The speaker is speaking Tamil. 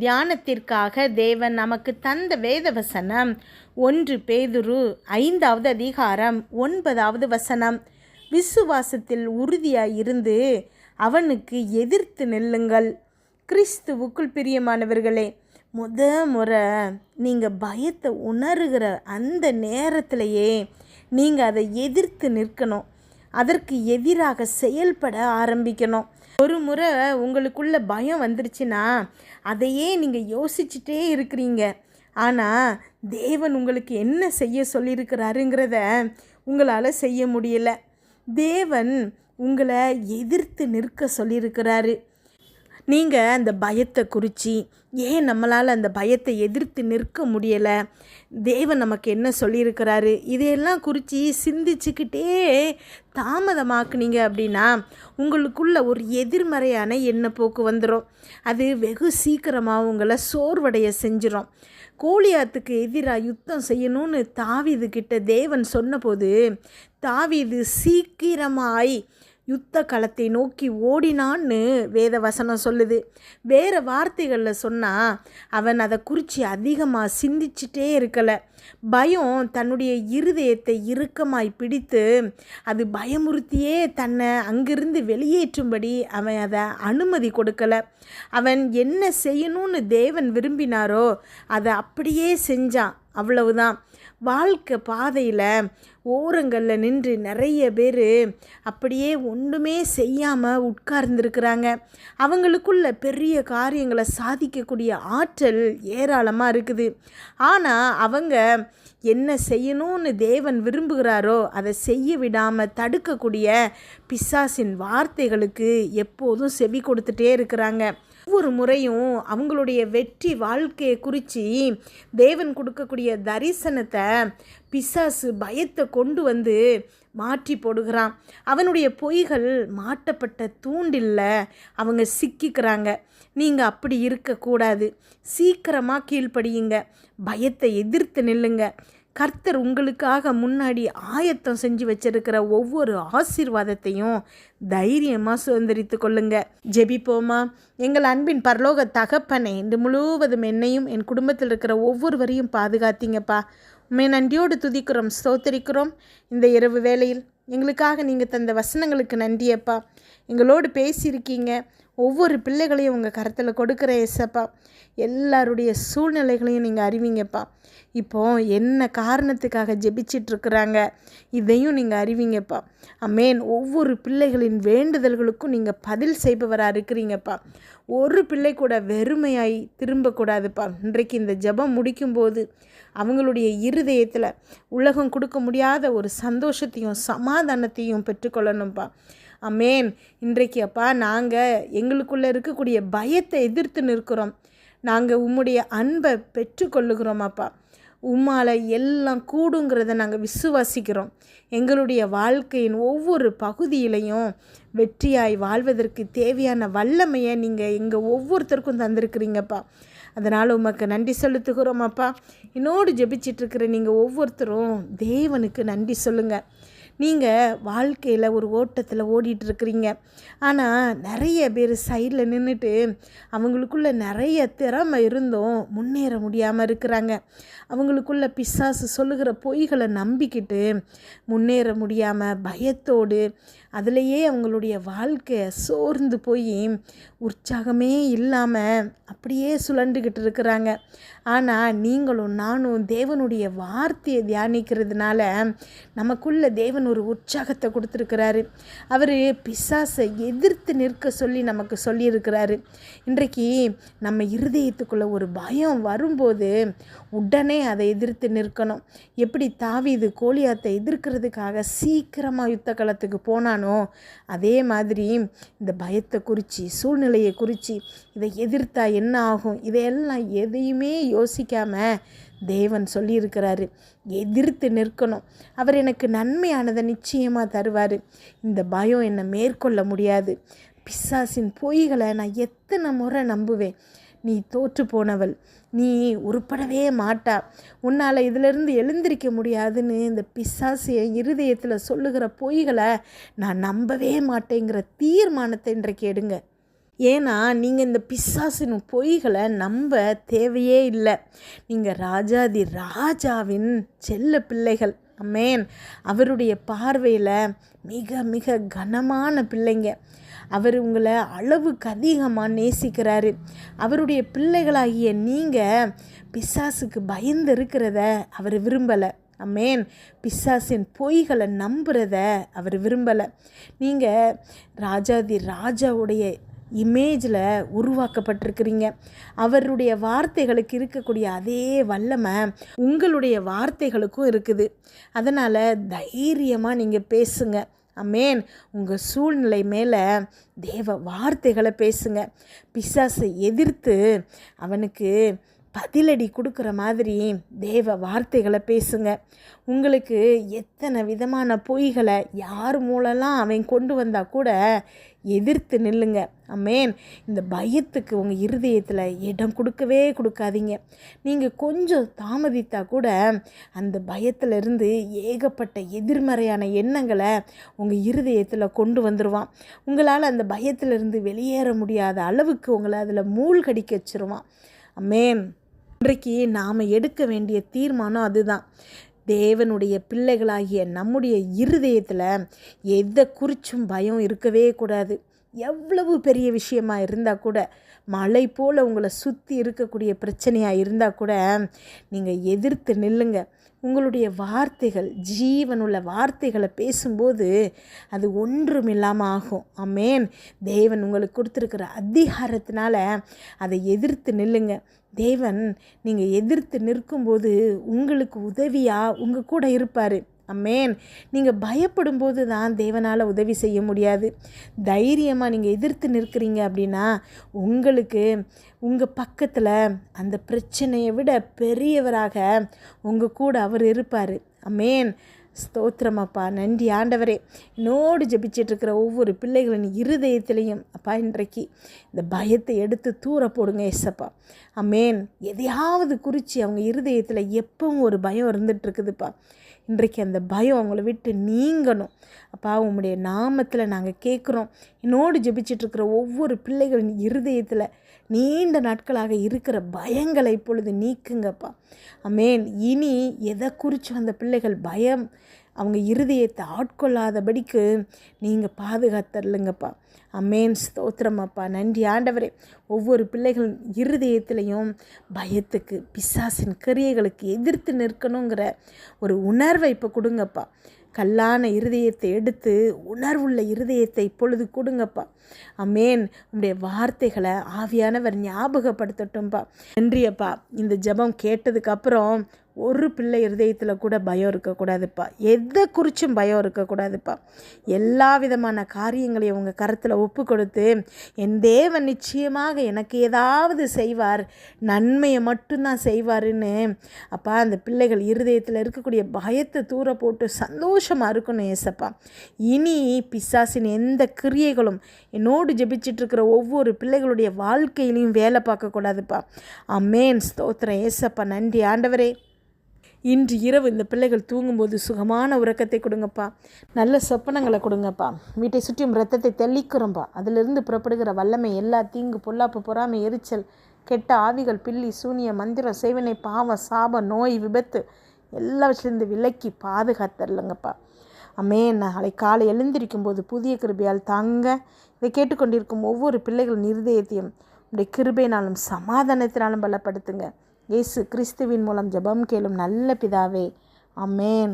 தியானத்திற்காக தேவன் நமக்கு தந்த வேத வசனம் ஒன்று பேதுரு ஐந்தாவது அதிகாரம் ஒன்பதாவது வசனம். விசுவாசத்தில் உறுதியாய் இருந்து அவனுக்கு எதிர்த்து நில்லுங்கள். கிறிஸ்துவுக்குள் பிரியமானவர்களே முத முறை நீங்கள் பயத்தை உணர்கிற அந்த நேரத்திலேயே நீங்கள் அதை எதிர்த்து நிற்கணும். அதற்கு எதிராக செயல்பட ஆரம்பிக்கணும். ஒரு முறை உங்களுக்குள்ள பயம் வந்துருச்சுன்னா அதையே நீங்கள் யோசிச்சுட்டே இருக்கிறீங்க. ஆனால் தேவன் உங்களுக்கு என்ன செய்ய சொல்லியிருக்கிறாருங்கிறத உங்களால் செய்ய முடியல. தேவன் உங்களை எதிர்த்து நிற்க சொல்லியிருக்கிறாரு. நீங்கள் அந்த பயத்தை குறித்து ஏன் நம்மளால் அந்த பயத்தை எதிர்த்து நிற்க முடியலை? தேவன் நமக்கு என்ன சொல்லியிருக்கிறாரு? இதையெல்லாம் குறித்து சிந்திச்சுக்கிட்டே தாமதமாக்குனீங்க அப்படின்னா உங்களுக்குள்ள ஒரு எதிர்மறையான எண்ணப்போக்கு வந்துடும் அது வெகு சீக்கிரமாக உங்களை சோர்வடைய செஞ்சிடும் கோலியாத்துக்கு எதிராக யுத்தம் செய்யணும்னு தாவிது கிட்ட தேவன் சொன்னபோது தாவிது சீக்கிரமாய் யுத்த களத்தை நோக்கி ஓடினான்னு வேத வசனம் சொல்லுது. வேறு வார்த்தைகளில் சொன்னால் அவன் அதை குறித்து அதிகமாக சிந்திச்சிட்டே இருக்கலை. பயம் தன்னுடைய இருதயத்தை இறுக்கமாய் பிடித்து அது பயமுறுத்தியே தன்னை அங்கிருந்து வெளியேற்றும்படி அவன் அதை அனுமதி கொடுக்கலை. அவன் என்ன செய்யணும்னு தேவன் விரும்பினாரோ அதை அப்படியே செஞ்சான். அவ்வளவுதான். வாழ்க்கை பாதையில் ஓரங்களில் நின்று நிறைய பேர் அப்படியே ஒன்றுமே செய்யாமல் உட்கார்ந்துருக்குறாங்க. அவங்களுக்குள்ள பெரிய காரியங்களை சாதிக்கக்கூடிய ஆற்றல் ஏராளமாக இருக்குது. ஆனால் அவங்க என்ன செய்யணும்னு தேவன் விரும்புகிறாரோ அதை செய்ய விடாமல் தடுக்கக்கூடிய பிசாசின் வார்த்தைகளுக்கு எப்போதும் செவி கொடுத்துட்டே இருக்கிறாங்க. ஒவ்வொரு முறையும் அவங்களுடைய வெற்றி வாழ்க்கையை குறித்து தேவன் கொடுக்கக்கூடிய தரிசனத்தை பிசாசு பயத்தை கொண்டு வந்து மாற்றி போடுகிறான். அவனுடைய பொய்கள் மாட்டப்பட்ட தூண்டில்ல அவங்க சிக்கிக்கிறாங்க. நீங்கள் அப்படி இருக்கக்கூடாது. சீக்கிரமாக கீழ்ப்படியுங்க. பயத்தை எதிர்த்து நில்லுங்க. கர்த்தர் உங்களுக்காக முன்னாடி ஆயத்தம் செஞ்சு வச்சிருக்கிற ஒவ்வொரு ஆசீர்வாதத்தையும் தைரியமாக சுதந்திரித்து கொள்ளுங்க. ஜெபிப்போமா? எங்கள் அன்பின் பரலோக தகப்பனை இந்த முழுவதும் என்னையும் என் குடும்பத்தில் இருக்கிற ஒவ்வொருவரையும் பாதுகாத்தீங்கப்பா. உண்மை நன்றியோடு துதிக்கிறோம் ஸ்தோத்தரிக்கிறோம். இந்த இரவு வேளையில் எங்களுக்காக நீங்கள் தந்த வசனங்களுக்கு நன்றியப்பா. எங்களோடு பேசியிருக்கீங்க. ஒவ்வொரு பிள்ளைகளையும் உங்கள் கரத்தில் கொடுக்குற ஏசப்பா. எல்லாருடைய சூழ்நிலைகளையும் நீங்கள் அறிவிங்கப்பா. இப்போ என்ன காரணத்துக்காக ஜெபிச்சிட்ருக்குறாங்க? இதையும் நீங்கள் அறிவிங்கப்பா. அமேன் ஒவ்வொரு பிள்ளைகளின் வேண்டுதல்களுக்கும் நீங்கள் பதில் செய்பவராக இருக்கிறீங்கப்பா. ஒரு பிள்ளை கூட வெறுமையாய் திரும்பக்கூடாதுப்பா. இன்றைக்கு இந்த ஜெபம் முடிக்கும்போது அவங்களுடைய இருதயத்தில் உலகம் கொடுக்க முடியாத ஒரு சந்தோஷத்தையும் சமாதானத்தையும் பெற்றுக்கொள்ளணும்ப்பா அமேன் இன்றைக்கு அப்பா நாங்கள் எங்களுக்குள்ளே இருக்கக்கூடிய பயத்தை எதிர்த்து நிற்கிறோம். நாங்கள் உம்முடைய அன்பை பெற்றுக்கொள்ளுகிறோம் அப்பா. உம்மால் எல்லாம் கூடுங்கிறத நாங்கள் விசுவாசிக்கிறோம். எங்களுடைய வாழ்க்கையின் ஒவ்வொரு பகுதியிலையும் வெற்றியாய் வாழ்வதற்கு தேவையான வல்லமையை நீங்கள் எங்கள் ஒவ்வொருத்தருக்கும் தந்திருக்கிறீங்கப்பா அதனால் உமக்கு நன்றி செலுத்துகிறோம் அப்பா. என்னோடு ஜெபிச்சிட்ருக்கிற நீங்கள் ஒவ்வொருத்தரும் தேவனுக்கு நன்றி சொல்லுங்கள் நீங்கள் வாழ்க்கையில் ஒரு ஓட்டத்தில் ஓடிட்டுருக்குறீங்க. ஆனால் நிறைய பேர் சைடில் நின்றுட்டு அவங்களுக்குள்ள நிறைய திறமை இருந்தும் முன்னேற முடியாமல் இருக்கிறாங்க. அவங்களுக்குள்ள பிசாசு சொல்லுகிற பொய்களை நம்பிக்கிட்டு முன்னேற முடியாமல் பயத்தோடு அதுலேயே அவங்களுடைய வாழ்க்கை சோர்ந்து போய் உற்சாகமே இல்லாமல் அப்படியே சுழண்டுக்கிட்டு இருக்கிறாங்க. ஆனால் நீங்களும் நானும் தேவனுடைய வார்த்தையை தியானிக்கிறதுனால நமக்குள்ள தேவன் ஒரு உற்சாகத்தை கொடுத்துருக்கிறாரு. அவர் பிசாசை எதிர்த்து நிற்க சொல்லி நமக்கு சொல்லியிருக்கிறாரு. இன்றைக்கு நம்ம இருதயத்துக்குள்ளே ஒரு பயம் வரும்போது உடனே அதை எதிர்த்து நிற்கணும். எப்படி தாவிது கோலியாத்தை எதிர்க்கிறதுக்காக சீக்கிரமாக யுத்த களத்துக்கு போனானோ அதே மாதிரி இந்த பயத்தை குறித்து சூழ்நிலையை குறித்து இதை எதிர்த்தா என்ன ஆகும்? இதையெல்லாம் எதையுமே யோசிக்காமல் தேவன் சொல்லியிருக்கிறாரு. எதிர்த்து நிற்கணும். அவர் எனக்கு நன்மையானதை நிச்சயமாக தருவார். இந்த பயம் என்னை மேற்கொள்ள முடியாது. பிசாசின் பொய்களை நான் எத்தனை முறை நம்புவேன்? நீ தோற்று போனவள். நீ உருப்படவே மாட்டா. உன்னால் இதிலிருந்து எழுந்திருக்க முடியாதுன்னு இந்த பிசாசிய இருதயத்தில் சொல்லுகிற பொய்களை நான் நம்பவே மாட்டேங்கிற தீர்மானத்தை இன்றைக்கு எடுங்க ஏன்னா நீங்கள் இந்த பிசாசின் பொய்களை நம்ப தேவையே இல்லை. நீங்கள் ராஜாதி ராஜாவின் செல்ல பிள்ளைகள். அமேன் அவருடைய பார்வையில் மிக மிக கனமான பிள்ளைங்க. அவர் உங்களை அளவுக்கு அதிகமாக நேசிக்கிறாரு. அவருடைய பிள்ளைகளாகிய நீங்கள் பிசாசுக்கு பயந்து இருக்கிறத அவர் விரும்பலை. அமேன் பிசாசின் பொய்களை நம்புகிறத அவர் விரும்பலை. நீங்கள் ராஜாதி ராஜாவுடைய இமேஜில் உருவாக்கப்பட்டிருக்கிறீங்க. அவருடைய வார்த்தைகளுக்கு இருக்கக்கூடிய அதே வல்லமை உங்களுடைய வார்த்தைகளுக்கும் இருக்குது. அதனால் தைரியமாக நீங்கள் பேசுங்க. அமேன் உங்கள் சூழ்நிலை மேலே தேவ வார்த்தைகளை பேசுங்க. பிசாசை எதிர்த்து அவனுக்கு பதிலடி கொடுக்குற மாதிரி தேவ வார்த்தைகளை பேசுங்க. உங்களுக்கு எத்தனை விதமான பொய்களை யார் மூலம்லாம் அவன் கொண்டு வந்தால் கூட எதிர்த்து நில்லுங்க. அம்மேன் இந்த பயத்துக்கு உங்கள் இருதயத்தில் இடம் கொடுக்கவே கொடுக்காதீங்க. நீங்கள் கொஞ்சம் தாமதித்தா கூட அந்த பயத்திலிருந்து ஏகப்பட்ட எதிர்மறையான எண்ணங்களை உங்கள் இருதயத்தில் கொண்டு வந்துடுவான் உங்களால் அந்த பயத்திலிருந்து வெளியேற முடியாத அளவுக்கு உங்களை அதில் மூழ்கடிக்க வச்சிருவான். அம்மேன் இன்றைக்கு நாம் எடுக்க வேண்டிய தீர்மானம் அதுதான். தேவனுடைய பிள்ளைகளாகிய நம்முடைய இருதயத்தில் எதை குறிச்சும் பயம் இருக்கவே கூடாது. எவ்வளவு பெரிய விஷயமா இருந்தால் கூட மழை போல் உங்களை சுற்றி இருக்கக்கூடிய பிரச்சனையாக இருந்தால் கூட நீங்கள் எதிர்த்து நில்லுங்கள் உங்களுடைய வார்த்தைகள் ஜீவனுள்ள வார்த்தைகளை பேசும்போது அது ஒன்றும் இல்லாமல் ஆகும். அமேன் தேவன் உங்களுக்கு கொடுத்துருக்கிற அதிகாரத்தினால அதை எதிர்த்து நில்லுங்க. தேவன் நீங்கள் எதிர்த்து நிற்கும்போது உங்களுக்கு உதவியாக உங்கள் கூட இருப்பார். அம்மேன் நீங்கள் பயப்படும் போது தான் தேவனால் உதவி செய்ய முடியாது. தைரியமாக நீங்கள் எதிர்த்து நிற்கிறீங்க அப்படின்னா உங்களுக்கு உங்கள் பக்கத்தில் அந்த பிரச்சனையை விட பெரியவராக உங்கள் கூட அவர் இருப்பார். அம்மேன் ஸ்தோத்திரமாப்பா. நன்றி ஆண்டவரே. என்னோடு ஜபிச்சிட்ருக்கிற ஒவ்வொரு பிள்ளைகளின் இருதயத்திலையும் அப்பா இன்றைக்கு இந்த பயத்தை எடுத்து தூர போடுங்க எஸ்ஸப்பா அம்மேன் எதையாவது குறித்து அவங்க இருதயத்தில் எப்பவும் ஒரு பயம் இருந்துகிட்ருக்குதுப்பா இன்றைக்கு அந்த பயம் அவங்கள விட்டு நீங்கணும். அப்பா உங்களுடைய நாமத்தில் நாங்கள் கேட்குறோம் என்னோடு ஜபிச்சிட்ருக்கிற ஒவ்வொரு பிள்ளைகளின் இருதயத்தில் நீண்ட நாட்களாக இருக்கிற பயங்களை இப்பொழுது நீக்குங்கப்பா. அமேன் இனி எதை குறித்து அந்த பிள்ளைகள் பயம்? அவங்க இருதயத்தை ஆட்கொள்ளாதபடிக்கு நீங்கள் பாதுகாத்தரலுங்கப்பா அம்மேன். ஸ்தோத்திரமாப்பா. நன்றி. ஆண்டவரே ஒவ்வொரு பிள்ளைகள் இருதயத்திலையும் பயத்துக்கு பிசாசின் கிரியைகளுக்கு எதிர்த்து நிற்கணுங்கிற ஒரு உணர்வை இப்போ கொடுங்கப்பா. கல்லான இருதயத்தை எடுத்து உணர்வுள்ள இருதயத்தை இப்பொழுது கொடுங்கப்பா. அமேன் உங்களுடைய வார்த்தைகளை ஆவியானவர் ஞாபகப்படுத்தட்டும்ப்பா நன்றியப்பா. இந்த ஜபம் கேட்டதுக்கப்புறம் ஒரு பிள்ளை இருதயத்தில் கூட பயம் இருக்கக்கூடாதுப்பா. எதை குறிச்சும் பயம் இருக்கக்கூடாதுப்பா. எல்லா விதமான காரியங்களையும் உங்கள் கருத்தில் ஒப்பு கொடுத்து என் தேவன் நிச்சயமாக எனக்கு ஏதாவது செய்வார். நன்மையை மட்டும்தான் செய்வாருன்னு. அப்பா அந்த பிள்ளைகள் இருதயத்தில் இருக்கக்கூடிய பயத்தை தூர போட்டு சந்தோஷமாக இருக்கணும் ஏசப்பா இனி பிசாசின் எந்த கிரியைகளும் என்னோடு ஜெபிச்சிட்ருக்கிற ஒவ்வொரு பிள்ளைகளுடைய வாழ்க்கையிலையும் வேலை பார்க்கக்கூடாதுப்பா. அம்மேன் ஸ்தோத்திரம் ஏசப்பா நன்றி. ஆண்டவரே. இன்று இரவு இந்த பிள்ளைகள் தூங்கும்போது சுகமான உறக்கத்தை கொடுங்கப்பா. நல்ல சொப்பனங்களை கொடுங்கப்பா. வீட்டை சுற்றியும் ரத்தத்தை தெளிக்கிறோம்ப்பா அதிலிருந்து புறப்படுகிற வல்லமை எல்லா தீங்கு பொல்லாப்பு பொறாமை எரிச்சல் கெட்ட ஆவிகள் பில்லி சூனிய மந்திரம் சேவனை பாவம் சாபம் நோய் விபத்து எல்லாவற்றிலிருந்து விலக்கி பாதுகாத்தரலங்கப்பா. அம்மே நாளை காலை எழுந்திருக்கும் போது புதிய கிருபையால் தாங்க. இதை கேட்டுக்கொண்டிருக்கும் ஒவ்வொரு பிள்ளைகள் நிர்தயத்தையும் உடைய கிருபையினாலும் சமாதானத்தினாலும் பலப்படுத்துங்க. இயேசு கிறிஸ்துவின் மூலம் ஜெபம் கேளும் நல்ல பிதாவே. அமேன்